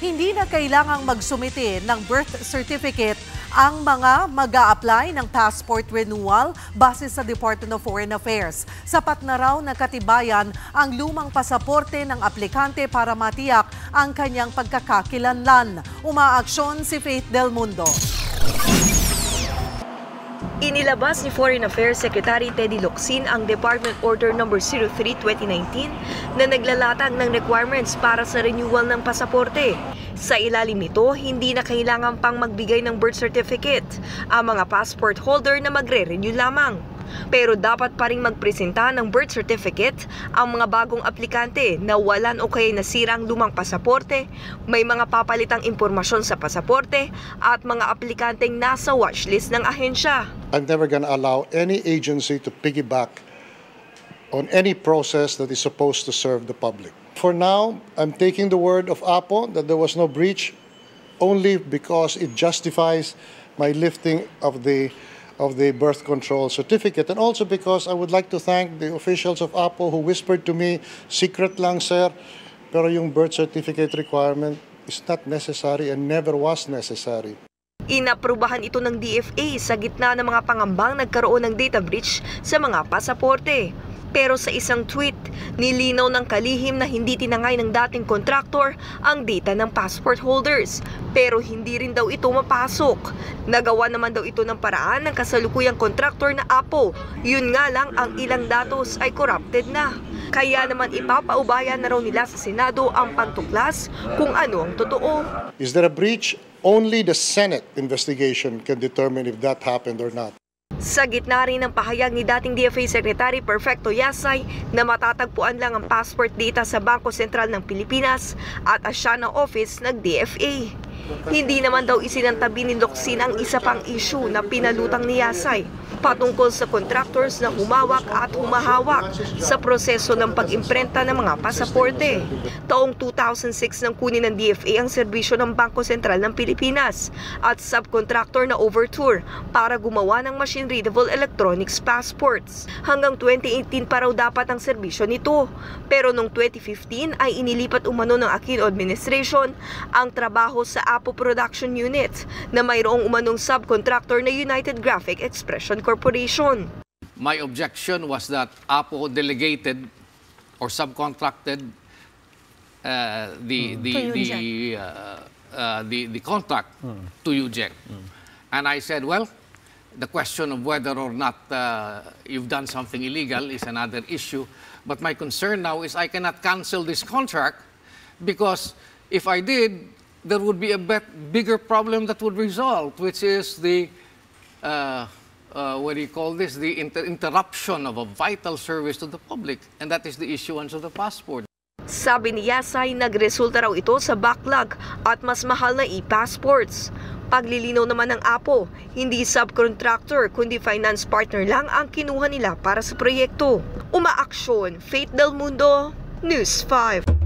Hindi na kailangang magsumite ng birth certificate ang mga mag apply ng passport renewal base sa Department of Foreign Affairs. Sapat na raw na katibayan ang lumang pasaporte ng aplikante para matiyak ang kanyang pagkakakilanlan. Umaaksyon si Faith Del Mundo. Inilabas ni Foreign Affairs Secretary Teddy Locsin ang Department Order No. 03-2019 na naglalatag ng requirements para sa renewal ng pasaporte. Sa ilalim nito, hindi na kailangan pang magbigay ng birth certificate ang mga passport holder na magre-renew lamang. Pero dapat pa rin magpresenta ng birth certificate ang mga bagong aplikante na walan o kaya nasirang lumang pasaporte, may mga papalitang impormasyon sa pasaporte at mga aplikanteng nasa watchlist ng ahensya. I'm never going to allow any agency to piggyback on any process that is supposed to serve the public. For now, I'm taking the word of APO that there was no breach only because it justifies my lifting of the of the birth control certificate and also because I would like to thank the officials of APO who whispered to me, secret lang sir, pero yung birth certificate requirement is not necessary and never was necessary. Inaprubahan ito ng DFA sa gitna ng mga pangambang nagkaroon ng data breach sa mga pasaporte. Pero sa isang tweet, nilinaw ng kalihim na hindi tinangay ng dating kontraktor ang data ng passport holders. Pero hindi rin daw ito mapasok. Nagawa naman daw ito ng paraan ng kasalukuyang kontraktor na Apo. Yun nga lang ang ilang datos ay corrupted na. Kaya naman ipapaubaya na raw nila sa Senado ang pagtuklas kung ano ang totoo. Is there a breach? Only the Senate investigation can determine if that happened or not. Sa gitna rin ng pahayag ni dating DFA Secretary Perfecto Yasay na matatagpuan lang ang passport data sa Bangko Sentral ng Pilipinas at Asiana Office ng DFA. Hindi naman daw isinantabi ni Locsin ang isa pang issue na pinalutang ni Yasay patungkol sa contractors na humawak at humahawak sa proseso ng pag-imprenta ng mga pasaporte. Taong 2006 nang kunin ng DFA ang serbisyo ng Bangko Sentral ng Pilipinas at subcontractor na Overtour para gumawa ng machine-readable electronics passports. Hanggang 2018 pa raw dapat ang serbisyo nito. Pero noong 2015 ay inilipat umano ng Aquino Administration ang trabaho sa Apo Production Unit na mayroong umanong subcontractor na United Graphic Expression Corporation. My objection was that APO delegated or subcontracted uh, the, the, the, uh, uh, the, the contract to UJEC. And I said, well, the question of whether or not uh, you've done something illegal is another issue. But my concern now is I cannot cancel this contract because if I did, there would be a bet- bigger problem that would result, which is the uh, uh, what do you call this? The inter- interruption of a vital service to the public, and that is the issuance of the passport. Sabi ni Yasay, nagresulta raw ito sa backlog at mas mahal na e-passports. Paglilinaw naman ng Apo, hindi subcontractor kundi finance partner lang ang kinuha nila para sa proyekto. Umaaksyon, Faith Del Mundo, News 5.